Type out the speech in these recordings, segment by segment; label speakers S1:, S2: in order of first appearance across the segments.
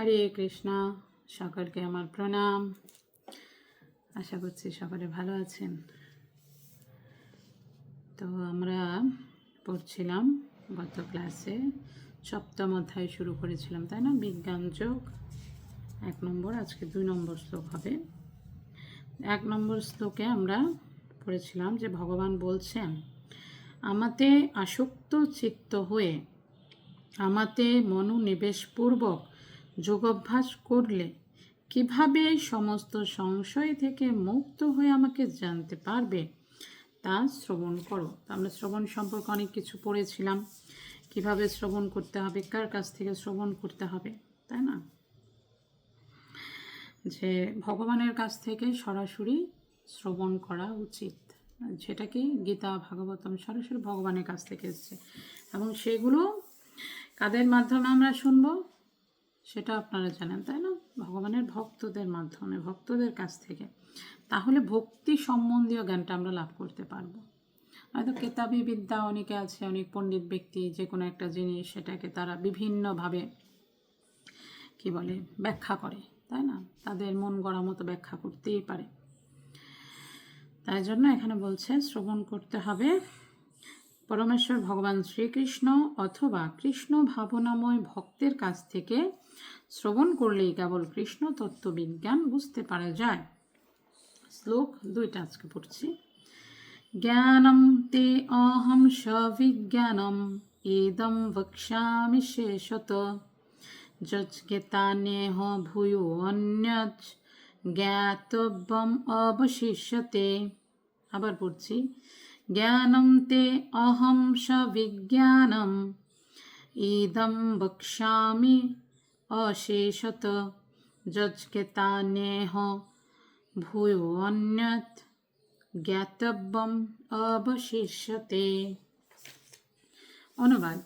S1: হরে কৃষ্ণ, সকলকে আমার প্রণাম। আশা করছি সকলে ভালো আছেন। তো আমরা পড়ছিলাম, গত ক্লাসে সপ্তম অধ্যায় শুরু করেছিলাম, তাই না? বিজ্ঞান যোগ, এক নম্বর, আজকে দুই নম্বর শ্লোক হবে। এক নম্বর শ্লোকে আমরা পড়েছিলাম যে ভগবান বলছেন, আমাতে আসক্ত চিত্ত হয়ে আমাতে মনোনিবেশপূর্বক যোগাভ্যাস করলে কীভাবে এই সমস্ত সংশয় থেকে মুক্ত হয়ে আমাকে জানতে পারবে, তা শ্রবণ করো। তো আমরা শ্রবণ সম্পর্কে অনেক কিছু পড়েছিলাম। কীভাবে শ্রবণ করতে হবে, কার কাছ থেকে শ্রবণ করতে হবে, তাই না? যে ভগবানের কাছ থেকে সরাসরি শ্রবণ করা উচিত। যেটা কি গীতা, ভাগবতম, সরাসরি ভগবানের কাছ থেকে এসছে। এবং সেগুলো কাদের মাধ্যমে আমরা শুনব? সেটা আপনারা জানেন, তাই না? ভগবানের ভক্তদের মাধ্যমে, ভক্তদের কাছ থেকে। তাহলে ভক্তি সম্বন্ধীয় জ্ঞানটা আমরা লাভ করতে পারব। হয়তো কেতাবি বিদ্যা অনেকে আছে, অনেক পণ্ডিত ব্যক্তি, যে কোনো একটা জিনিস সেটাকে তারা বিভিন্নভাবে কি বলে, ব্যাখ্যা করে, তাই না? তাদের মন গড়া মতো ব্যাখ্যা করতেই পারে। তাই জন্য এখানে বলছে, শ্রবণ করতে হবে। পরমেশ্বর ভগবান শ্রীকৃষ্ণ অথবা কৃষ্ণ ভাবনাময় ভক্তের কাছ থেকে শ্রবণ করলেই কেবল কৃষ্ণ তত্ত্ববিজ্ঞান বুঝতে পারা যায়। শ্লোক দুইটা আজকে পড়ছি। জ্ঞানম তে অহম সবিজ্ঞানম ইদম বক্ষ্যামি শেষত যজ্ঞেতানেহ ভূয়ো অন্যজ জ্ঞাতব্যম অবশিষ্যতে। আবার পড়ছি। অহম সবিজ্ঞানম ইদম বক্ষ্যামি অশেষত যজ্ঞেতানেহ ভূয়ো অন্যত জ্ঞাতব্যম অবশিষ্যতে অনুবাদ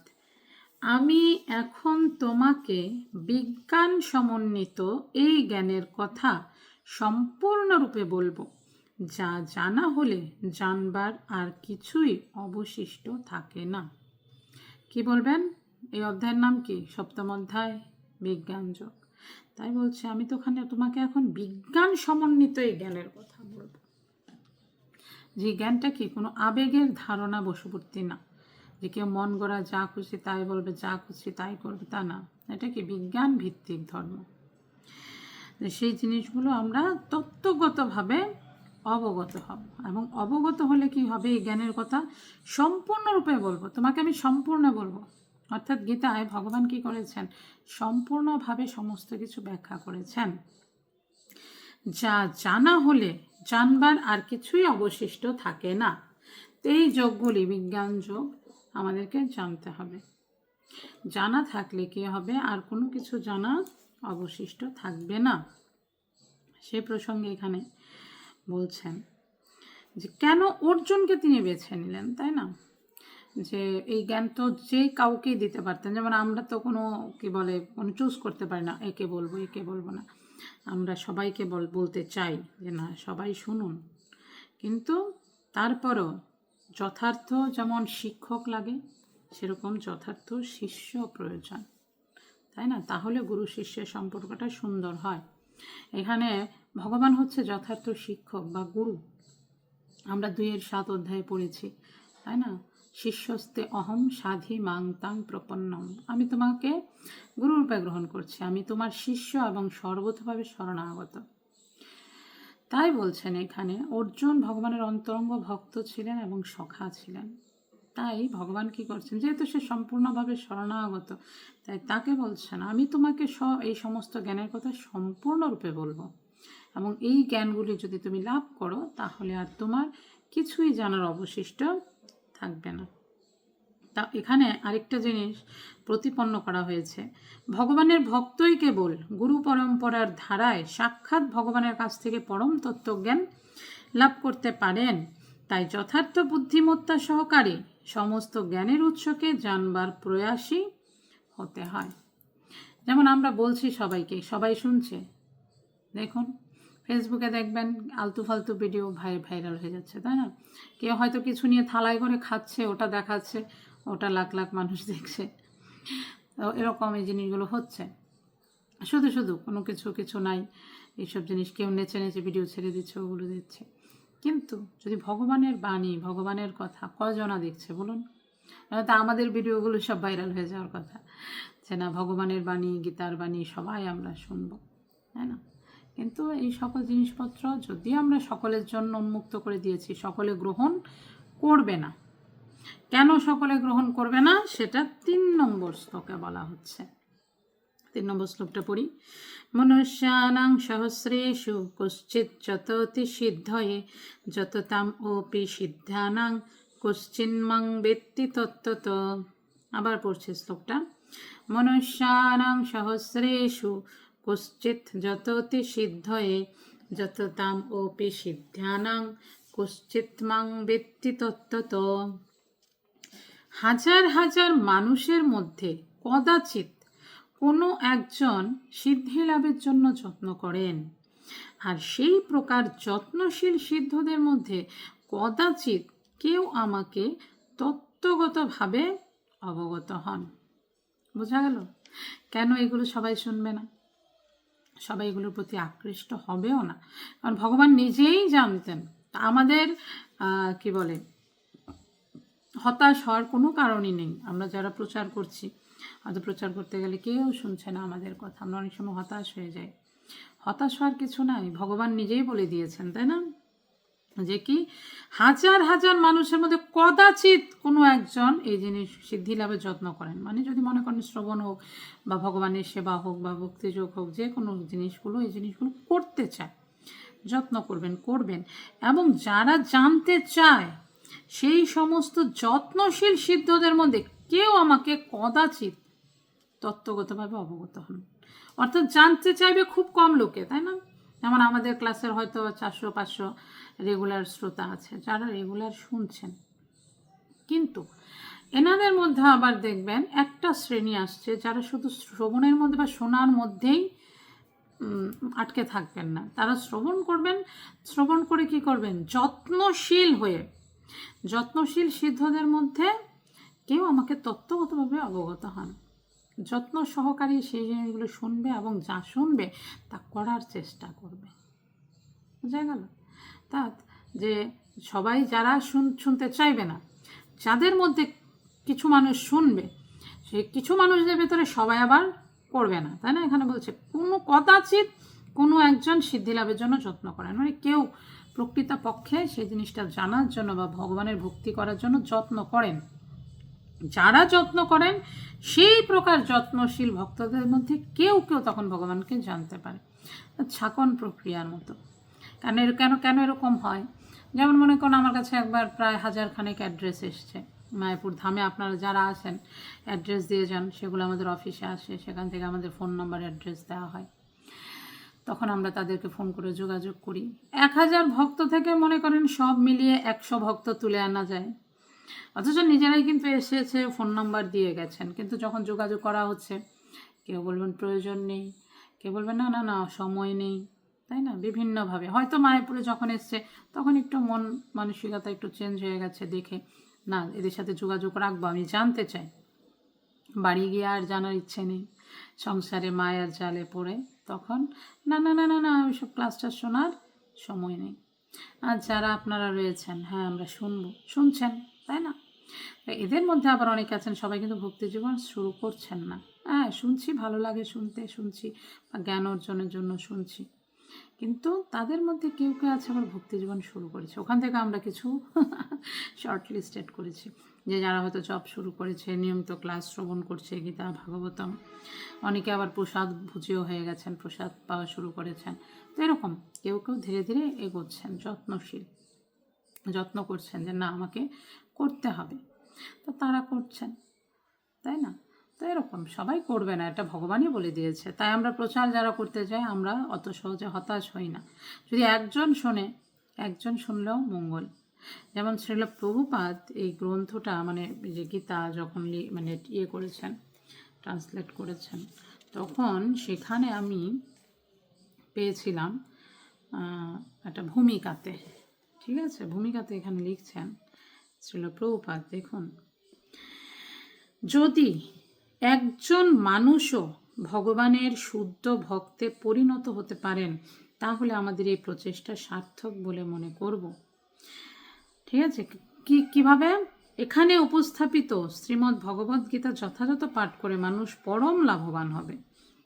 S1: আমি এখন তোমাকে বিজ্ঞান সমন্বিত এই জ্ঞানের কথা সম্পূর্ণরূপে বলব। যা জানা হলে জানবার আর কিছুই অবশিষ্ট থাকে না। কি বলবেন? এই অধ্যায়ের নাম কি? সপ্তম অধ্যায়, বিজ্ঞান যোগ। তাই বলছে, আমি তো ওখানে তোমাকে এখন বিজ্ঞান সমন্বিত এই জ্ঞানের কথা বলব। যে জ্ঞানটা কি? কোনো আবেগের ধারণা বশবর্তী না। যে কেউ মন গড়া যা খুশি তাই বলবে, যা খুশি তাই করবে, তা না। এটা কি বিজ্ঞান ভিত্তিক ধর্ম সেই জিনিসগুলো আমরা তত্ত্বগতভাবে অবগত হব। এবং অবগত হলে কি হবে এই জ্ঞানের কথা সম্পূর্ণরূপে বলব। তোমাকে আমি সম্পূর্ণ বলব। অর্থাৎ গীতায় ভগবান কি করেছেন? সম্পূর্ণভাবে সমস্ত কিছু ব্যাখ্যা করেছেন। যা জানা হলে জানবার আর কিছুই অবশিষ্ট থাকে না। এই যোগগুলি বিজ্ঞান যোগ, আমাদেরকে জানতে হবে। জানা থাকলে কি হবে? আর কোনো কিছু জানা অবশিষ্ট থাকবে না। সে প্রসঙ্গে এখানে বলছেন যে কেন অর্জুনকে তিনি বেছে নিলেন, তাই না? যে এই জ্ঞান তো যে কাউকেই দিতে পারতেন, যেমন আমরা তো কোনো, কি বলে, কোনো চুজ করতে পারি না, একে বলব একে বলব না। আমরা সবাইকে বল, বলতে চাই যে না, সবাই শুনুন। কিন্তু তারপরও যথার্থ যেমন শিক্ষক লাগে, সেরকম যথার্থ শিষ্য প্রয়োজন। তাই না? তাহলে গুরু শিষ্যের সম্পর্কটা সুন্দর হয়। এখানে ভগবান হচ্ছে যথার্থ শিক্ষক বা গুরু। আমরা দুইয়ের সাত অধ্যায়ে পড়েছি, তাই না? শিষ্যস্তে অহম সাধি মাং তাং প্রপন্নম। আমি তোমাকে গুরুরূপে গ্রহণ করছি। আমি তোমার শিষ্য এবং সর্বতভাবে শরণাগত। তাই বলছেন এখানে, অর্জুন ভগবানের অন্তরঙ্গ ভক্ত ছিলেন এবং সখা ছিলেন। তাই ভগবান কি করছেন? যেহেতু সে সম্পূর্ণভাবে শরণাগত, তাই তাকে বলছেন, আমি তোমাকে স এই সমস্ত জ্ঞানের কথা সম্পূর্ণরূপে বলব। এবং এই জ্ঞানগুলি যদি তুমি লাভ করো, তাহলে আর তোমার কিছুই জানার অবশিষ্ট থাকবে না। তা এখানে আরেকটা জিনিস প্রতিপন্ন করা হয়েছে। ভগবানের ভক্তই কেবল গুরু পরম্পরার ধারায় সাক্ষাৎ ভগবানের কাছ থেকে পরম তত্ত্বজ্ঞান লাভ করতে পারেন, তাই যথার্থ বুদ্ধিমত্তা সহকারে সমস্ত জ্ঞানের উৎসকে জানবার প্রয়াসই হতে হয়। যেমন আমরা বলছি সবাইকে, সবাই শুনছে। দেখুন। ফেসবুকে দেখবেন আলতু ফালতু ভিডিও ভাই ভাইরাল হয়ে যাচ্ছে, তাই না? কেউ হয়তো কিছু নিয়ে থালায় করে খাচ্ছে, ওটা দেখাচ্ছে, ওটা লাখ লাখ মানুষ দেখছে। তো এরকম এই জিনিসগুলো হচ্ছে। শুধু শুধু কোনো কিছু কিছু নাই। এইসব জিনিস কেউ নেচে নেচে ভিডিও ছেড়ে দিচ্ছে, ওগুলো দিচ্ছে কিন্তু যদি ভগবানের বাণী, ভগবানের কথা কজনা দেখছে, বলুন? তা আমাদের ভিডিওগুলো সব ভাইরাল হয়ে যাওয়ার কথা। যে না, ভগবানের বাণী, গীতার বাণী সবাই আমরা শুনব, তাই না? কিন্তু এই সকল জিনিসপত্র যদি আমরা সকলের জন্য উন্মুক্ত করে দিয়েছি, সকলে গ্রহণ করবে না। কেন সকলে গ্রহণ করবে না? সেটা তিন নম্বর শ্লোকে বলা হচ্ছে। তিন নম্বর শ্লোকটা পড়ি। মনুষ্যানাং সহস্রেষু কশ্চিৎ যততি সিদ্ধয়ে, যততাম ওপি সিদ্ধানাং কশ্চিন্মাং বেত্তি তত্ত্বত। আবার পড়ছে শ্লোকটা। মনুষ্যানাং সহস্রেষু কশ্চিৎ যততি সিদ্ধয়ে যততাম ওপি সিদ্ধানাং কশ্চিৎ মাং বেত্তি তত্ত্বত হাজার হাজার মানুষের মধ্যে কদাচিৎ কোনো একজন সিদ্ধি লাভের জন্য যত্ন করেন। আর সেই প্রকার যত্নশীল সিদ্ধদের মধ্যে কদাচিৎ কেউ আমাকে তত্ত্বগতভাবে অবগত হন। বোঝা গেল? কেন এগুলো সবাই শুনবে না? সবাই এগুলোর প্রতি আকৃষ্ট হবেও না। কারণ ভগবান নিজেই জানতেন। আমাদের কি বলে, হতাশ হওয়ার কোনো কারণই নেই। আমরা যারা প্রচার করছি, হয়তো প্রচার করতে গেলে কেউ শুনছে না আমাদের কথা। আমরা অনেক সময় হতাশ হয়ে যাই। হতাশ হওয়ার কিছু নাই। ভগবান নিজেই বলে দিয়েছেন, তাই না? যে কি, হাজার হাজার মানুষের মধ্যে কদাচিৎ কোনো একজন এই জিনিস সিদ্ধি লাভের যত্ন করেন। মানে যদি মনে করেন শ্রবণ হোক বা ভগবানের সেবা হোক বা ভক্তিযোগ হোক, যে কোনো জিনিসগুলো, এই জিনিসগুলো করতে চায়, যত্ন করবেন করবেন। এবং যারা জানতে চায়, সেই সমস্ত যত্নশীল সিদ্ধদের মধ্যে কেউ আমাকে কদাচিৎ তত্ত্বগতভাবে অবগত হন। অর্থাৎ জানতে চাইবে খুব কম লোকে, তাই না? যেমন আমাদের ক্লাসের হয়তো চারশো, পাঁচশো রেগুলার শ্রোতা আছে, যারা রেগুলার শুনছেন। কিন্তু এনাদের মধ্যে আবার দেখবেন একটা শ্রেণি আসছে যারা শুধু শ্রবণের মধ্যে বা শোনার মধ্যেই আটকে থাকবেন না। তারা শ্রবণ করবেন, শ্রবণ করে কি করবেন? যত্নশীল হয়ে, যত্নশীল সিদ্ধদের মধ্যে কেউ আমাকে তত্ত্বগতভাবে অবগত হন। যত্ন সহকারী সেই জিনিসগুলো শুনবে এবং যা শুনবে তা করার চেষ্টা করবে। বোঝা গেল? তা যে সবাই যারা শুন, শুনতে চাইবে না, যাদের মধ্যে কিছু মানুষ শুনবে, সে কিছু মানুষদের ভেতরে সবাই আবার করবে না, তাই না? এখানে বলছে, কোনো কদাচিৎ কোনো একজন সিদ্ধি লাভের জন্য যত্ন করেন মানে কেউ প্রকৃতপক্ষে সেই জিনিসটা জানার জন্য বা ভগবানের ভক্তি করার জন্য যত্ন করেন। যারা যত্ন করেন, সেই প্রকার যত্নশীল ভক্তদের মধ্যে কেউ কেউ তখন ভগবানকে জানতে পারে। ছাকন প্রক্রিয়ার মতো। কেন এর- কেন কেন এরকম হয়? যেমন মনে করুন আমার কাছে একবার প্রায় হাজার খানেক অ্যাড্রেস এসছে। মায়াপুর ধামে আপনারা যারা আসেন অ্যাড্রেস দিয়ে যান, সেগুলো আমাদের অফিসে আসে, সেখান থেকে আমাদের ফোন নাম্বার, অ্যাড্রেস দেওয়া হয়। তখন আমরা তাদেরকে ফোন করে যোগাযোগ করি। এক হাজার ভক্ত থেকে মনে করেন সব মিলিয়ে একশো ভক্ত তুলে আনা যায়। অথচ নিজেরাই কিন্তু এসেছে ফোন নাম্বার দিয়ে গেছেন। কিন্তু যখন যোগাযোগ করা হচ্ছে, কেউ বলবেন প্রয়োজন নেই, কেউ বলবেন, না না না, সময় নেই। তাই না? বিভিন্নভাবে। হয়তো মায়াপুরে যখন এসছে, তখন একটু মন মানসিকতা একটু চেঞ্জ হয়ে গেছে দেখে, না, এদের সাথে যোগাযোগ রাখব, আমি জানতে চাই। বাড়ি গিয়ে আর জানার ইচ্ছে নেই। সংসারে মায়ার জালে পড়ে তখন, না না না না না, ওইসব ক্লাসটা শোনার সময় নেই। আর যারা আপনারা রয়েছেন হ্যাঁ আমরা শুনব। শুনছেন? তাই না? এদের মধ্যে আবার অনেক আছেন, সবাই কিন্তু ভক্তি জীবন শুরু করছেন না। হ্যাঁ শুনছি, ভালো লাগে শুনতে, শুনছি বা জ্ঞান অর্জনের জন্য শুনছি। কিন্তু তাদের মধ্যে কেউ কেউ আছে আবার ভক্তি জীবন শুরু করেছে। ওখান থেকে আমরা কিছু শর্ট লিস্টেড করেছি। যে যারা হয়তো জব শুরু করেছে, নিয়মিত ক্লাস শ্রবণ করছে, গীতা, ভাগবতম। অনেকে আবার প্রসাদ ভুজিও হয়ে গেছেন, প্রসাদ পাওয়া শুরু করেছেন। তো এরকম কেউ কেউ ধীরে ধীরে এগোচ্ছেন, যত্নশীল। যত্ন করছেন যে না, আমাকে করতে হবে। তো তারা করছেন, তাই না? তো এরকম সবাই করবে না, এটা ভগবানই বলে দিয়েছে। তাই আমরা প্রচার যারা করতে যাই, আমরা অত সহজে হতাশ হই না। যদি একজন শোনে, একজন শুনলেও মঙ্গল। যেমন শ্রীল প্রভুপাত এই গ্রন্থটা মানে যে গীতা যখন মানে ইয়ে করেছেন ট্রান্সলেট করেছেন, তখন সেখানে আমি পেয়েছিলাম একটা ভূমিকাতে, ঠিক আছে? ভূমিকাতে এখানে লিখছেন শ্রীল প্রভুপাদ, দেখুন। যদি একজন মানুষও ভগবানের শুদ্ধ ভক্তে পরিণত হতে পারেন, তাহলে আমাদের এই প্রচেষ্টা সার্থক বলে মনে করব। ঠিক আছে? কি, কীভাবে? এখানে উপস্থাপিত শ্রীমদ্ ভগবদ্ গীতা যথাযথ পাঠ করে মানুষ পরম লাভবান হবে।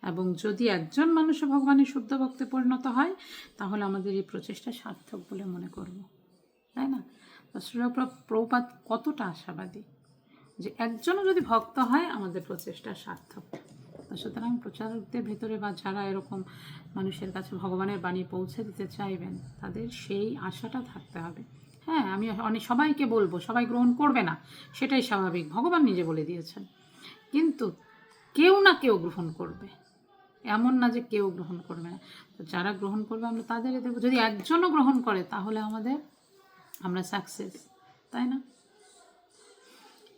S1: এবং যদি একজন মানুষ ভগবানের শুদ্ধ ভক্তে পরিণত হয়, তাহলে আমাদের এই প্রচেষ্টা সার্থক বলে মনে করব। তাই না? প্রপাত কতটা আশাবাদী? যে একজনও যদি ভক্ত হয়, আমাদের প্রচেষ্টা সার্থক। সুতরাং প্রচারকদের ভেতরে বা যারা এরকম মানুষের কাছে ভগবানের বাণী পৌঁছে দিতে চাইবেন, তাদের সেই আশাটা থাকতে হবে। হ্যাঁ আমি অনেক সবাইকে বলব, সবাই গ্রহণ করবে না, সেটাই স্বাভাবিক। ভগবান নিজে বলে দিয়েছেন। কিন্তু কেউ না কেউ গ্রহণ করবে। এমন না যে কেউ গ্রহণ করবে না। যারা গ্রহণ করবে, আমরা তাদেরই দেবো। যদি একজনও গ্রহণ করে, তাহলে আমাদের আমরা সাকসেস তাই না?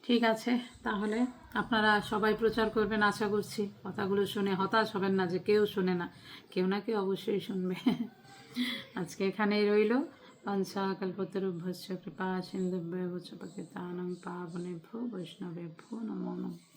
S1: ঠিক আছে, তাহলে আপনারা সবাই প্রচার করবেন আশা করছি। কথাগুলো শুনে হতাশ হবেন না যে কেউ শুনে না। কেউ না কেউ অবশ্যই শুনবে। আজকে এখানেই রইল। পঞ্চাকল্পতরুভ্যশ্চ কৃপা সিন্ধুভ্য পতিতানং পাবনেভ্যো বৈষ্ণবেভ্যো নমো নমঃ।